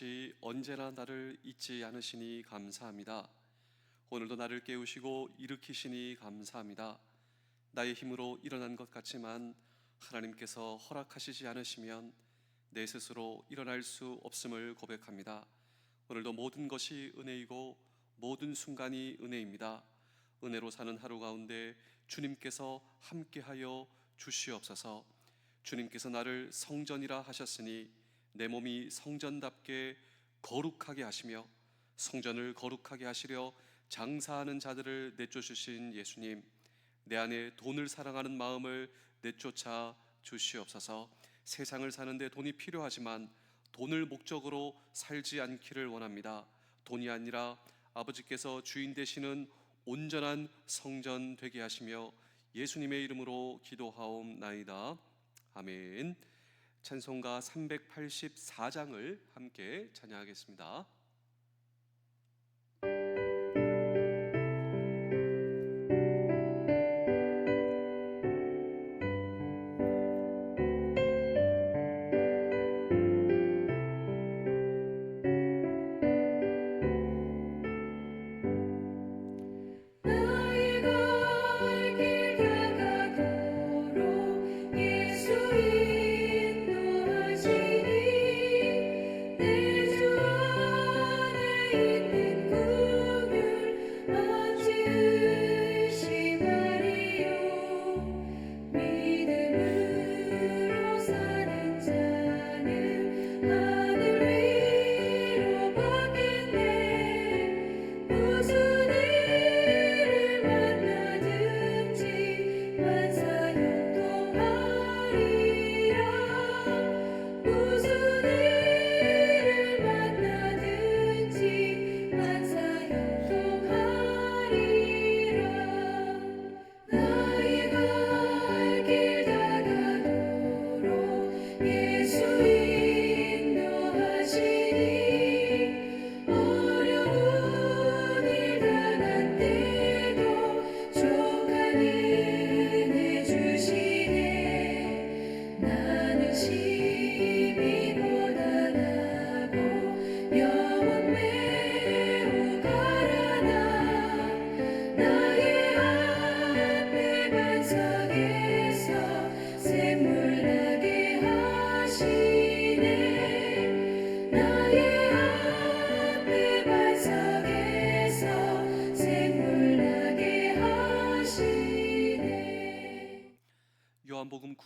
아버지, 언제나 나를 잊지 않으시니 감사합니다. 오늘도 나를 깨우시고 일으키시니 감사합니다. 나의 힘으로 일어난 것 같지만 하나님께서 허락하시지 않으시면 내 스스로 일어날 수 없음을 고백합니다. 오늘도 모든 것이 은혜이고 모든 순간이 은혜입니다. 은혜로 사는 하루 가운데 주님께서 함께하여 주시옵소서. 주님께서 나를 성전이라 하셨으니 내 몸이 성전답게 거룩하게 하시며 성전을 거룩하게 하시려 장사하는 자들을 내쫓으신 예수님 내 안에 돈을 사랑하는 마음을 내쫓아 주시옵소서. 세상을 사는데 돈이 필요하지만 돈을 목적으로 살지 않기를 원합니다. 돈이 아니라 아버지께서 주인 되시는 온전한 성전 되게 하시며 예수님의 이름으로 기도하옵나이다. 아멘 찬송가 384장을 함께 찬양하겠습니다.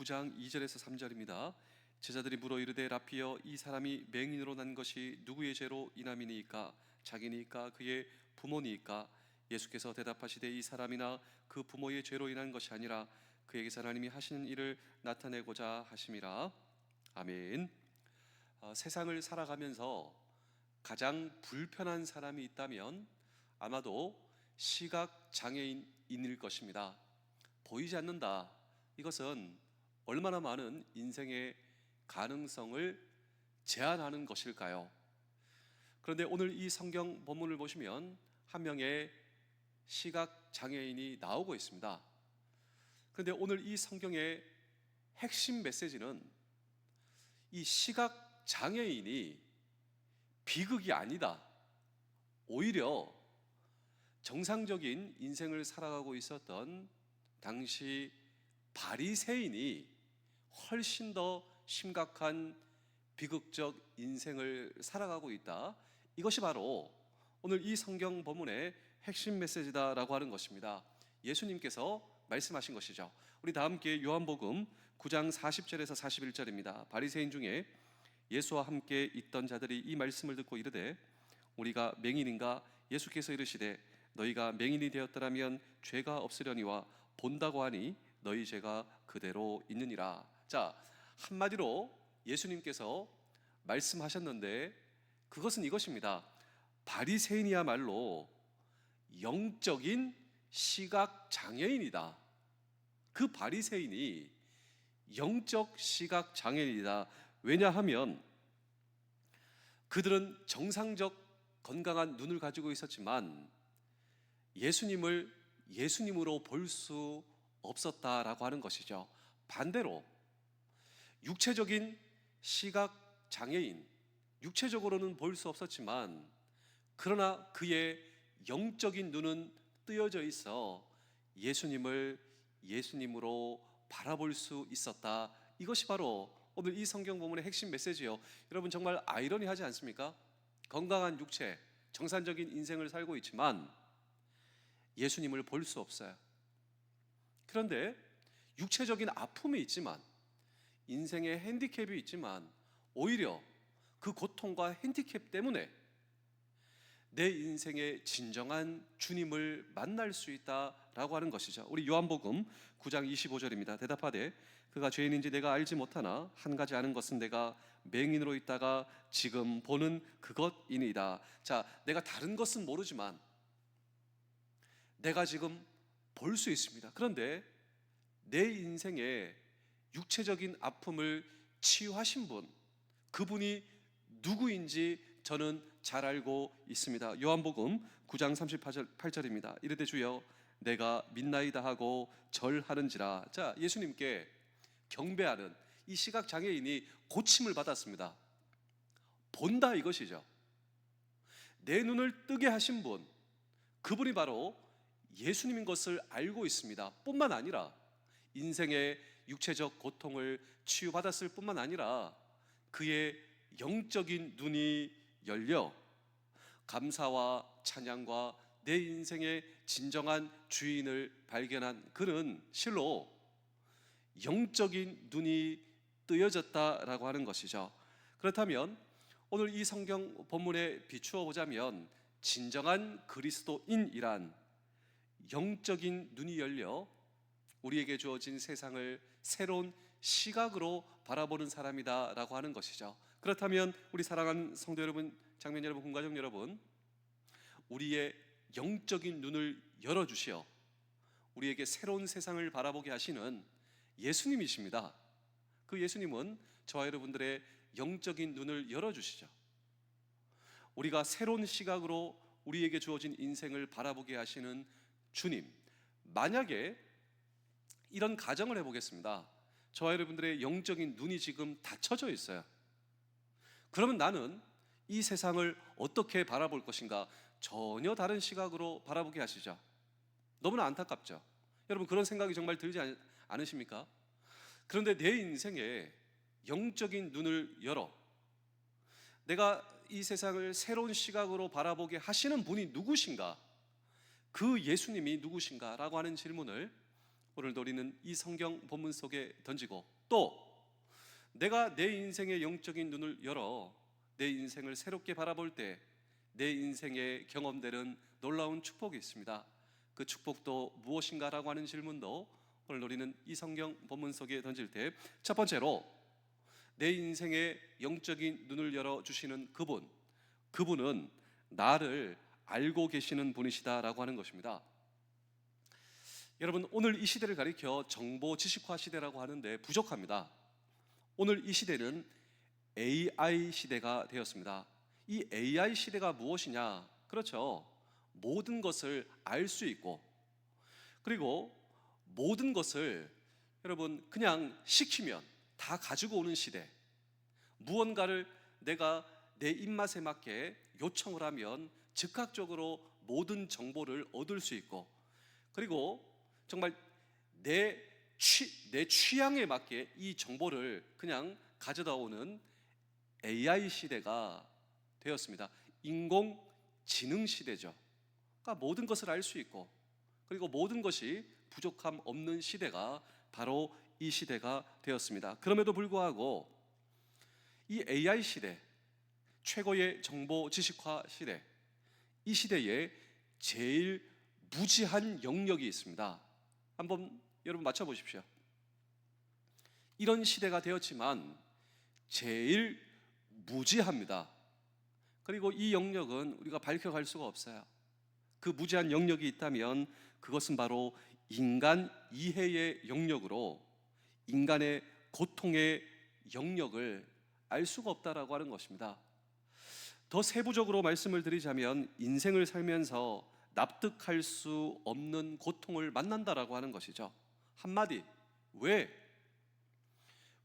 9장 2절에서 3절입니다. 제자들이 물어 이르되 라피여 이 사람이 맹인으로 난 것이 누구의 죄로 인함이니까 자기니까 그의 부모니까 예수께서 대답하시되 이 사람이나 그 부모의 죄로 인한 것이 아니라 그에게서 하나님이 하시는 일을 나타내고자 하심이라 아멘. 어, 세상을 살아가면서 가장 불편한 사람이 있다면 아마도 시각 장애인일 것입니다. 보이지 않는다. 이것은 얼마나 많은 인생의 가능성을 제한하는 것일까요? 그런데 오늘 이 성경 본문을 보시면 한 명의 시각 장애인이 나오고 있습니다. 그런데 오늘 이 성경의 핵심 메시지는 이 시각 장애인이 비극이 아니다. 오히려 정상적인 인생을 살아가고 있었던 당시 바리새인이 훨씬 더 심각한 비극적 인생을 살아가고 있다. 이것이 바로 오늘 이 성경 본문의 핵심 메시지다라고 하는 것입니다. 예수님께서 말씀하신 것이죠. 우리 다 함께 요한복음 9장 40절에서 41절입니다. 바리새인 중에 예수와 함께 있던 자들이 이 말씀을 듣고 이르되 우리가 맹인인가 예수께서 이르시되 너희가 맹인이 되었더라면 죄가 없으려니와 본다고 하니 너희 죄가 그대로 있느니라. 자, 한마디로 예수님께서 말씀하셨는데 그것은 이것입니다. 바리새인이야말로 영적인 시각 장애인이다. 그 바리새인이 영적 시각 장애인이다. 왜냐하면 그들은 정상적 건강한 눈을 가지고 있었지만 예수님을 예수님으로 볼 수 없었다라고 하는 것이죠. 반대로 육체적인 시각 장애인 육체적으로는 볼 수 없었지만 그러나 그의 영적인 눈은 뜨여져 있어 예수님을 예수님으로 바라볼 수 있었다. 이것이 바로 오늘 이 성경 본문의 핵심 메시지요. 여러분 정말 아이러니하지 않습니까? 건강한 육체, 정상적인 인생을 살고 있지만 예수님을 볼 수 없어요. 그런데 육체적인 아픔이 있지만 인생의 핸디캡이 있지만 오히려 그 고통과 핸디캡 때문에 내 인생의 진정한 주님을 만날 수 있다라고 하는 것이죠. 우리 요한복음 9장 25절입니다. 대답하되 그가 죄인인지 내가 알지 못하나 한 가지 아는 것은 내가 맹인으로 있다가 지금 보는 그것이니이다. 자, 내가 다른 것은 모르지만 내가 지금 볼 수 있습니다. 그런데 내 인생의 육체적인 아픔을 치유하신 분, 그분이 누구인지 저는 잘 알고 있습니다. 요한복음 9장 38절입니다. 이르되 주여 내가 믿나이다 하고 절하는지라. 자, 예수님께 경배하는 이 시각 장애인이 고침을 받았습니다. 본다 이것이죠. 내 눈을 뜨게 하신 분, 그분이 바로 예수님인 것을 알고 있습니다. 뿐만 아니라 인생의 육체적 고통을 치유받았을 뿐만 아니라 그의 영적인 눈이 열려 감사와 찬양과 내 인생의 진정한 주인을 발견한 그는 실로 영적인 눈이 뜨여졌다라고 하는 것이죠. 그렇다면 오늘 이 성경 본문에 비추어 보자면 진정한 그리스도인이란 영적인 눈이 열려 우리에게 주어진 세상을 새로운 시각으로 바라보는 사람이다라고 하는 것이죠. 그렇다면 우리 사랑하는 성도 여러분, 장면 여러분, 군가족 여러분, 우리의 영적인 눈을 열어 주시어 우리에게 새로운 세상을 바라보게 하시는 예수님이십니다. 그 예수님은 저와 여러분들의 영적인 눈을 열어 주시죠. 우리가 새로운 시각으로 우리에게 주어진 인생을 바라보게 하시는 주님. 만약에 이런 가정을 해보겠습니다. 저와 여러분들의 영적인 눈이 지금 닫혀져 있어요. 그러면 나는 이 세상을 어떻게 바라볼 것인가? 전혀 다른 시각으로 바라보게 하시죠. 너무나 안타깝죠. 여러분 그런 생각이 정말 들지 않- 않으십니까? 그런데 내 인생에 영적인 눈을 열어 내가 이 세상을 새로운 시각으로 바라보게 하시는 분이 누구신가? 그 예수님이 누구신가라고 하는 질문을 오늘 우리는 이 성경 본문 속에 던지고 또 내가 내 인생의 영적인 눈을 열어 내 인생을 새롭게 바라볼 때 내 인생에 경험되는 놀라운 축복이 있습니다. 그 축복도 무엇인가라고 하는 질문도 오늘 우리는 이 성경 본문 속에 던질 때 첫 번째로 내 인생의 영적인 눈을 열어 주시는 그분, 그분은 나를 알고 계시는 분이시다라고 하는 것입니다. 여러분 오늘 이 시대를 가리켜 정보 지식화 시대라고 하는데 부족합니다. 오늘 이 시대는 AI 시대가 되었습니다. 이 AI 시대가 무엇이냐? 그렇죠. 모든 것을 알 수 있고 그리고 모든 것을 여러분 그냥 시키면 다 가지고 오는 시대. 무언가를 내가 내 입맛에 맞게 요청을 하면 즉각적으로 모든 정보를 얻을 수 있고 그리고 정말 내, 취, 내 취향에 맞게 이 정보를 그냥 가져다 오는 AI 시대가 되었습니다. 인공지능 시대죠. 그러니까 모든 것을 알 수 있고 그리고 모든 것이 부족함 없는 시대가 바로 이 시대가 되었습니다. 그럼에도 불구하고 이 AI 시대, 최고의 정보 지식화 시대, 이 시대에 제일 무지한 영역이 있습니다. 한번 여러분 맞춰 보십시오. 이런 시대가 되었지만 제일 무지합니다. 그리고 이 영역은 우리가 밝혀갈 수가 없어요. 그 무지한 영역이 있다면 그것은 바로 인간 이해의 영역으로 인간의 고통의 영역을 알 수가 없다라고 하는 것입니다. 더 세부적으로 말씀을 드리자면 인생을 살면서 납득할 수 없는 고통을 만난다라고 하는 것이죠. 한마디 왜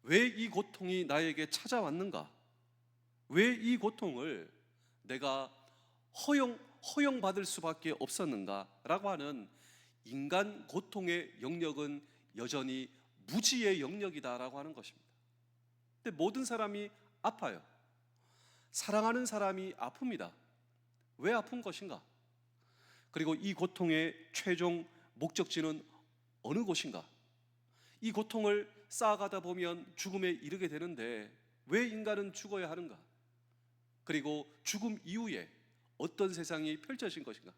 왜 이 고통이 나에게 찾아왔는가? 왜 이 고통을 내가 허용 허용받을 수밖에 없었는가 라고 하는 인간 고통의 영역은 여전히 무지의 영역이다라고 하는 것입니다. 근데 모든 사람이 아파요. 사랑하는 사람이 아픕니다. 왜 아픈 것인가? 그리고 이 고통의 최종 목적지는 어느 곳인가? 이 고통을 쌓아가다 보면 죽음에 이르게 되는데 왜 인간은 죽어야 하는가? 그리고 죽음 이후에 어떤 세상이 펼쳐진 것인가?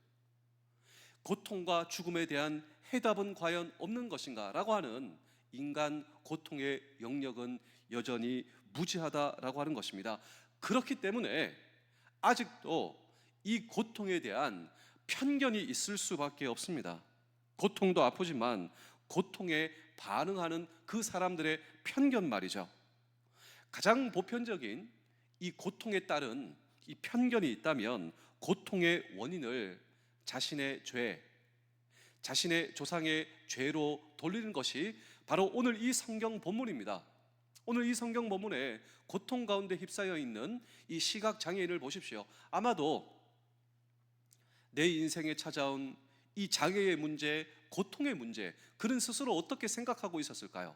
고통과 죽음에 대한 해답은 과연 없는 것인가? 라고 하는 인간 고통의 영역은 여전히 무지하다라고 하는 것입니다. 그렇기 때문에 아직도 이 고통에 대한 편견이 있을 수밖에 없습니다. 고통도 아프지만 고통에 반응하는 그 사람들의 편견 말이죠. 가장 보편적인 이 고통에 따른 이 편견이 있다면 고통의 원인을 자신의 죄, 자신의 조상의 죄로 돌리는 것이 바로 오늘 이 성경 본문입니다. 오늘 이 성경 본문에 고통 가운데 휩싸여 있는 이 시각 장애인을 보십시오. 아마도 내 인생에 찾아온 이 장애의 문제, 고통의 문제, 그는 스스로 어떻게 생각하고 있었을까요?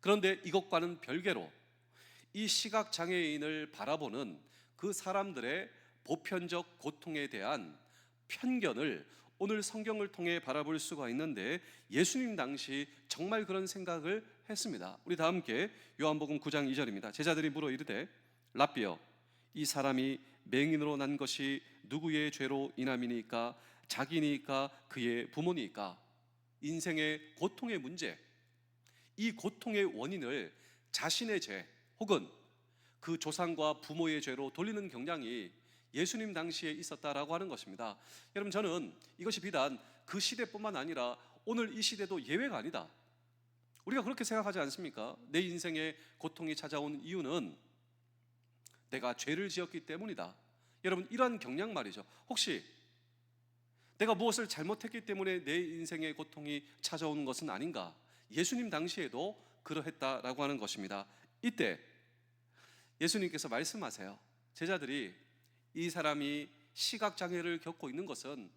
그런데 이것과는 별개로 이 시각 장애인을 바라보는 그 사람들의 보편적 고통에 대한 편견을 오늘 성경을 통해 바라볼 수가 있는데 예수님 당시 정말 그런 생각을 했습니다. 우리 다 함께 요한복음 9장 2절입니다. 제자들이 물어 이르되 라비여 이 사람이 맹인으로 난 것이 누구의 죄로 인함이니까 자기니까 그의 부모니까 인생의 고통의 문제 이 고통의 원인을 자신의 죄 혹은 그 조상과 부모의 죄로 돌리는 경향이 예수님 당시에 있었다라고 하는 것입니다. 여러분 저는 이것이 비단 그 시대뿐만 아니라 오늘 이 시대도 예외가 아니다. 우리가 그렇게 생각하지 않습니까? 내 인생에 고통이 찾아온 이유는 내가 죄를 지었기 때문이다. 여러분 이러한 경향 말이죠. 혹시 내가 무엇을 잘못했기 때문에 내 인생에 고통이 찾아오는 것은 아닌가? 예수님 당시에도 그러했다라고 하는 것입니다. 이때 예수님께서 말씀하세요. 제자들이 이 사람이 시각 장애를 겪고 있는 것은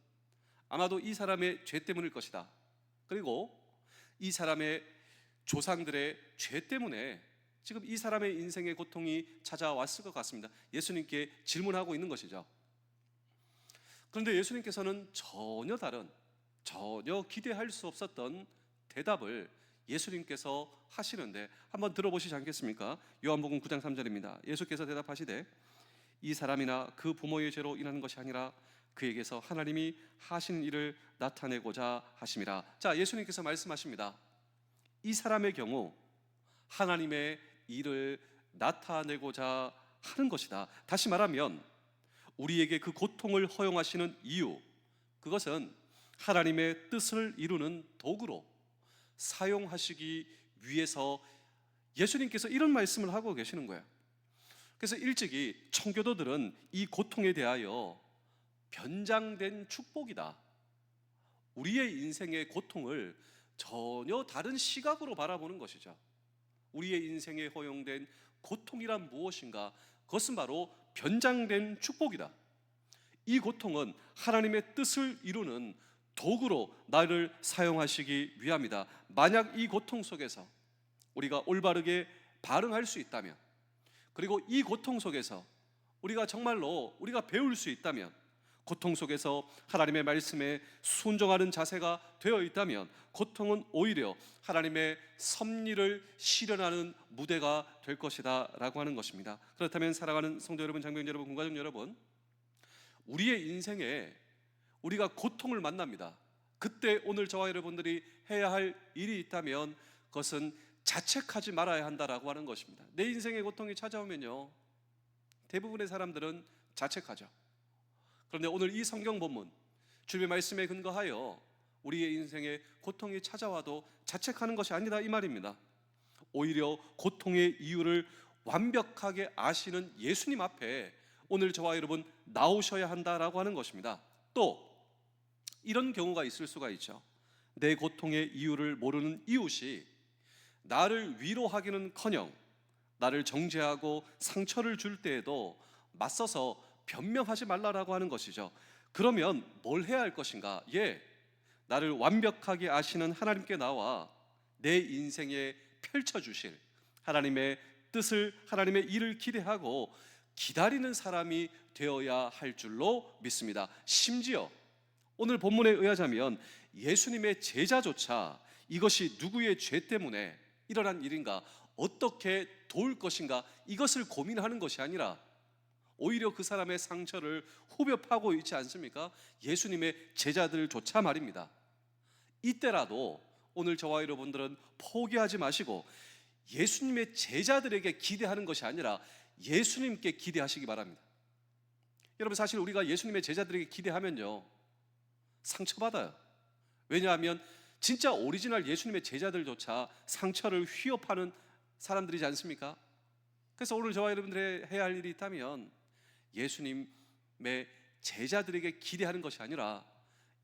아마도 이 사람의 죄 때문일 것이다. 그리고 이 사람의 조상들의 죄 때문에 지금 이 사람의 인생의 고통이 찾아왔을 것 같습니다. 예수님께 질문하고 있는 것이죠. 그런데 예수님께서는 전혀 다른, 전혀 기대할 수 없었던 대답을 예수님께서 하시는데 한번 들어보시지 않겠습니까? 요한복음 9장 3절입니다. 예수께서 대답하시되 이 사람이나 그 부모의 죄로 인하는 것이 아니라 그에게서 하나님이 하신 일을 나타내고자 하심이라. 자, 예수님께서 말씀하십니다. 이 사람의 경우 하나님의 일을 나타내고자 하는 것이다. 다시 말하면 우리에게 그 고통을 허용하시는 이유 그것은 하나님의 뜻을 이루는 도구로 사용하시기 위해서 예수님께서 이런 말씀을 하고 계시는 거예요. 그래서 일찍이 청교도들은 이 고통에 대하여 변장된 축복이다. 우리의 인생의 고통을 전혀 다른 시각으로 바라보는 것이죠. 우리의 인생에 허용된 고통이란 무엇인가? 그것은 바로 변장된 축복이다. 이 고통은 하나님의 뜻을 이루는 도구로 나를 사용하시기 위함이다. 만약 이 고통 속에서 우리가 올바르게 반응할 수 있다면, 그리고 이 고통 속에서 우리가 정말로 우리가 배울 수 있다면, 고통 속에서 하나님의 말씀에 순종하는 자세가 되어 있다면, 고통은 오히려 하나님의 섭리를 실현하는 무대가 될 것이다라고 하는 것입니다. 그렇다면 사랑하는 성도 여러분, 장병 여러분, 공가족 여러분, 우리의 인생에 우리가 고통을 만납니다. 그때 오늘 저와 여러분들이 해야 할 일이 있다면 그것은 자책하지 말아야 한다라고 하는 것입니다. 내 인생의 고통이 찾아오면요. 대부분의 사람들은 자책하죠. 그런데 오늘 이 성경 본문 주님의 말씀에 근거하여 우리의 인생에 고통이 찾아와도 자책하는 것이 아니다 이 말입니다. 오히려 고통의 이유를 완벽하게 아시는 예수님 앞에 오늘 저와 여러분 나오셔야 한다라고 하는 것입니다. 또 이런 경우가 있을 수가 있죠. 내 고통의 이유를 모르는 이웃이 나를 위로하기는커녕 나를 정죄하고 상처를 줄 때에도 맞서서 변명하지 말라라고 하는 것이죠. 그러면 뭘 해야 할 것인가? 예, 나를 완벽하게 아시는 하나님께 나와 내 인생에 펼쳐 주실 하나님의 뜻을 하나님의 일을 기대하고 기다리는 사람이 되어야 할 줄로 믿습니다. 심지어 오늘 본문에 의하자면 예수님의 제자조차 이것이 누구의 죄 때문에 일어난 일인가 어떻게 도울 것인가 이것을 고민하는 것이 아니라 오히려 그 사람의 상처를 후벼 파고 있지 않습니까? 예수님의 제자들조차 말입니다. 이때라도 오늘 저와 여러분들은 포기하지 마시고 예수님의 제자들에게 기대하는 것이 아니라 예수님께 기대하시기 바랍니다. 여러분 사실 우리가 예수님의 제자들에게 기대하면요 상처받아요. 왜냐하면 진짜 오리지널 예수님의 제자들조차 상처를 휘어파는 사람들이지 않습니까? 그래서 오늘 저와 여러분들이 해야 할 일이 있다면 예수님의 제자들에게 기대하는 것이 아니라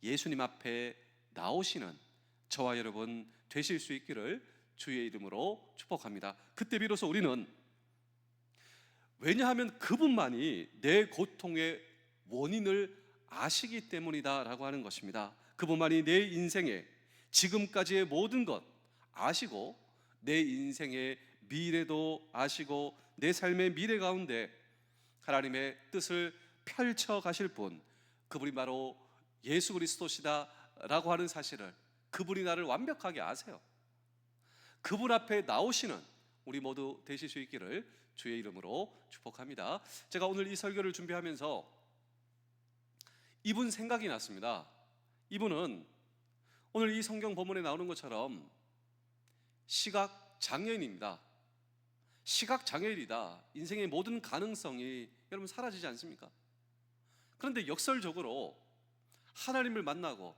예수님 앞에 나오시는 저와 여러분 되실 수 있기를 주의 이름으로 축복합니다. 그때 비로소 우리는 왜냐하면 그분만이 내 고통의 원인을 아시기 때문이다라고 하는 것입니다. 그분만이 내 인생의 지금까지의 모든 것 아시고 내 인생의 미래도 아시고 내 삶의 미래 가운데 하나님의 뜻을 펼쳐 가실 분 그분이 바로 예수 그리스도시다라고 하는 사실을 그분이 나를 완벽하게 아세요. 그분 앞에 나오시는 우리 모두 되실 수 있기를 주의 이름으로 축복합니다. 제가 오늘 이 설교를 준비하면서 이분 생각이 났습니다. 이분은 오늘 이 성경 본문에 나오는 것처럼 시각 장애인입니다. 시각 장애인이다. 인생의 모든 가능성이 여러분 사라지지 않습니까? 그런데 역설적으로 하나님을 만나고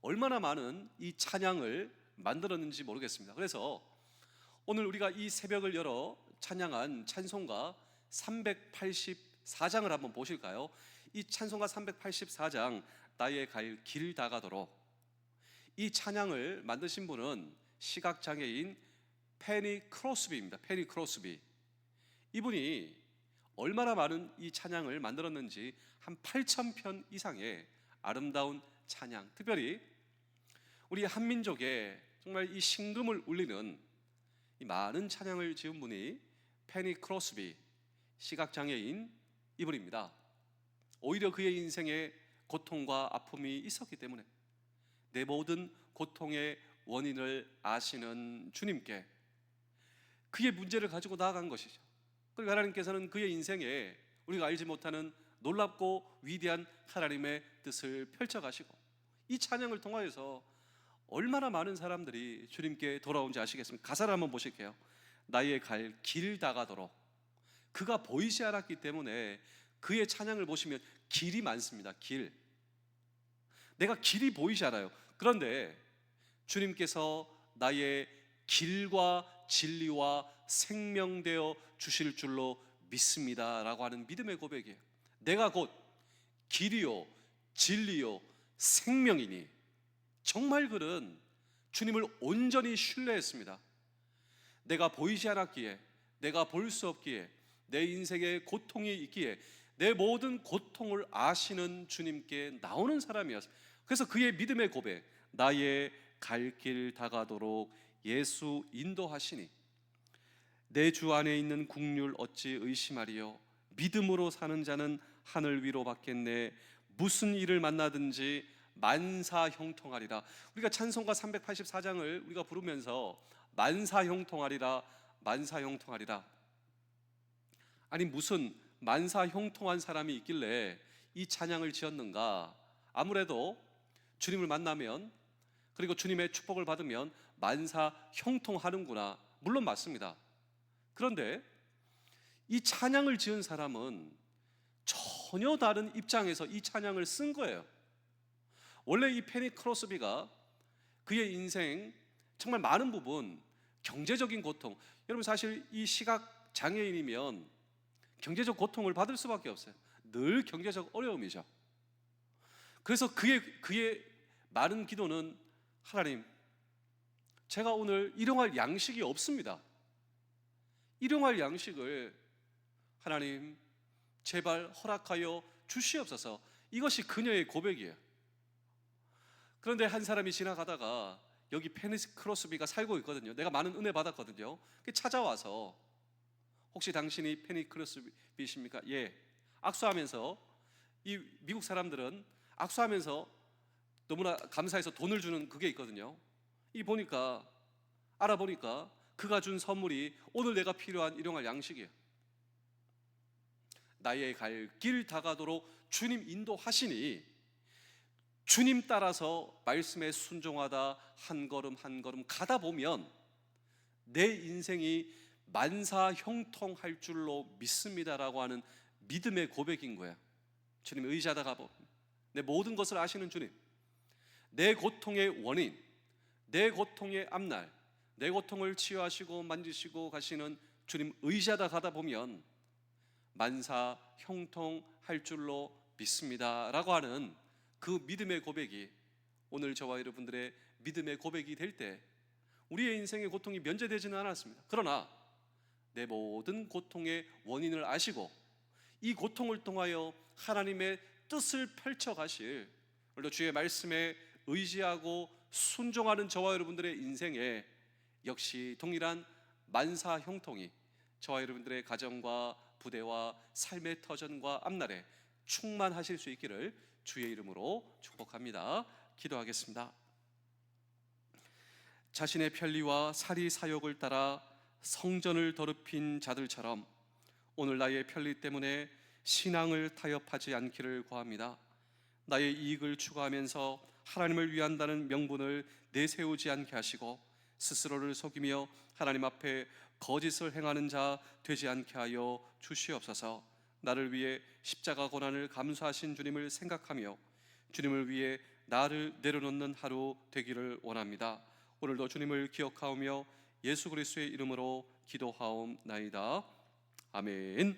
얼마나 많은 이 찬양을 만들었는지 모르겠습니다. 그래서 오늘 우리가 이 새벽을 열어 찬양한 찬송가 384장을 한번 보실까요? 이 찬송가 384장 나의 갈 길 다가도록 이 찬양을 만드신 분은 시각 장애인 페니 크로스비입니다. 페니 크로스비. 이분이 얼마나 많은 이 찬양을 만들었는지 한 8천 편 이상의 아름다운 찬양, 특별히 우리 한민족의 정말 이 신금을 울리는 이 많은 찬양을 지은 분이 페니 크로스비 시각 장애인 이분입니다. 오히려 그의 인생에 고통과 아픔이 있었기 때문에 내 모든 고통의 원인을 아시는 주님께 그의 문제를 가지고 나아간 것이죠. 그리고 하나님께서는 그의 인생에 우리가 알지 못하는 놀랍고 위대한 하나님의 뜻을 펼쳐가시고 이 찬양을 통하여서 얼마나 많은 사람들이 주님께 돌아온지 아시겠습니까? 가사를 한번 보실게요. 나의 갈 길 다가도록 그가 보이지 않았기 때문에 그의 찬양을 보시면 길이 많습니다. 길. 내가 길이 보이지 않아요. 그런데 주님께서 나의 길과 진리와 생명되어 주실 줄로 믿습니다 라고 하는 믿음의 고백이에요. 내가 곧 길이요 진리요 생명이니 정말 그는 주님을 온전히 신뢰했습니다. 내가 보이지 않았기에 내가 볼 수 없기에 내 인생에 고통이 있기에 내 모든 고통을 아시는 주님께 나오는 사람이었어요. 그래서 그의 믿음의 고백, 나의 갈 길 다가도록 예수 인도하시니 내 주 안에 있는 국률 어찌 의심하리요? 믿음으로 사는 자는 하늘 위로 받겠네. 무슨 일을 만나든지 만사 형통하리라. 우리가 찬송가 384장을 우리가 부르면서 만사 형통하리라 만사 형통하리라. 아니 무슨 만사 형통한 사람이 있길래 이 찬양을 지었는가? 아무래도 주님을 만나면 그리고 주님의 축복을 받으면 만사 형통하는구나. 물론 맞습니다. 그런데 이 찬양을 지은 사람은 전혀 다른 입장에서 이 찬양을 쓴 거예요. 원래 이 페니 크로스비가 그의 인생 정말 많은 부분 경제적인 고통. 여러분 사실 이 시각 장애인이면 경제적 고통을 받을 수밖에 없어요. 늘 경제적 어려움이죠. 그래서 그의 그의 많은 기도는 하나님 제가 오늘 일용할 양식이 없습니다. 일용할 양식을 하나님 제발 허락하여 주시옵소서. 이것이 그녀의 고백이에요. 그런데 한 사람이 지나가다가 여기 페니스 크로스비가 살고 있거든요. 내가 많은 은혜 받았거든요. 그 찾아와서 혹시 당신이 페니 크로스비십니까? 예. 악수하면서 이 미국 사람들은 악수하면서 너무나 감사해서 돈을 주는 그게 있거든요. 이 보니까 알아보니까 그가 준 선물이 오늘 내가 필요한 일용할 양식이에요. 나의 갈 길 다가도록 주님 인도하시니 주님 따라서 말씀에 순종하다 한 걸음 한 걸음 가다 보면 내 인생이 만사 형통할 줄로 믿습니다라고 하는 믿음의 고백인 거야. 주님 의지하다 가보. 내 모든 것을 아시는 주님. 내 고통의 원인, 내 고통의 앞날, 내 고통을 치유하시고 만지시고 가시는 주님 의지하다 가다 보면 만사 형통할 줄로 믿습니다라고 하는 그 믿음의 고백이 오늘 저와 여러분들의 믿음의 고백이 될 때 우리의 인생의 고통이 면제되지는 않았습니다. 그러나 내 모든 고통의 원인을 아시고 이 고통을 통하여 하나님의 뜻을 펼쳐 가실 오늘도 주의 말씀에 의지하고 순종하는 저와 여러분들의 인생에 역시 동일한 만사 형통이 저와 여러분들의 가정과 부대와 삶의 터전과 앞날에 충만하실 수 있기를 주의 이름으로 축복합니다. 기도하겠습니다. 자신의 편리와 사리 사욕을 따라 성전을 더럽힌 자들처럼 오늘 나의 편리 때문에 신앙을 타협하지 않기를 구합니다. 나의 이익을 추구하면서 하나님을 위한다는 명분을 내세우지 않게 하시고 스스로를 속이며 하나님 앞에 거짓을 행하는 자 되지 않게 하여 주시옵소서. 나를 위해 십자가 고난을 감수하신 주님을 생각하며 주님을 위해 나를 내려놓는 하루 되기를 원합니다. 오늘도 주님을 기억하오며 예수 그리스도의 이름으로 기도하옵나이다. 아멘.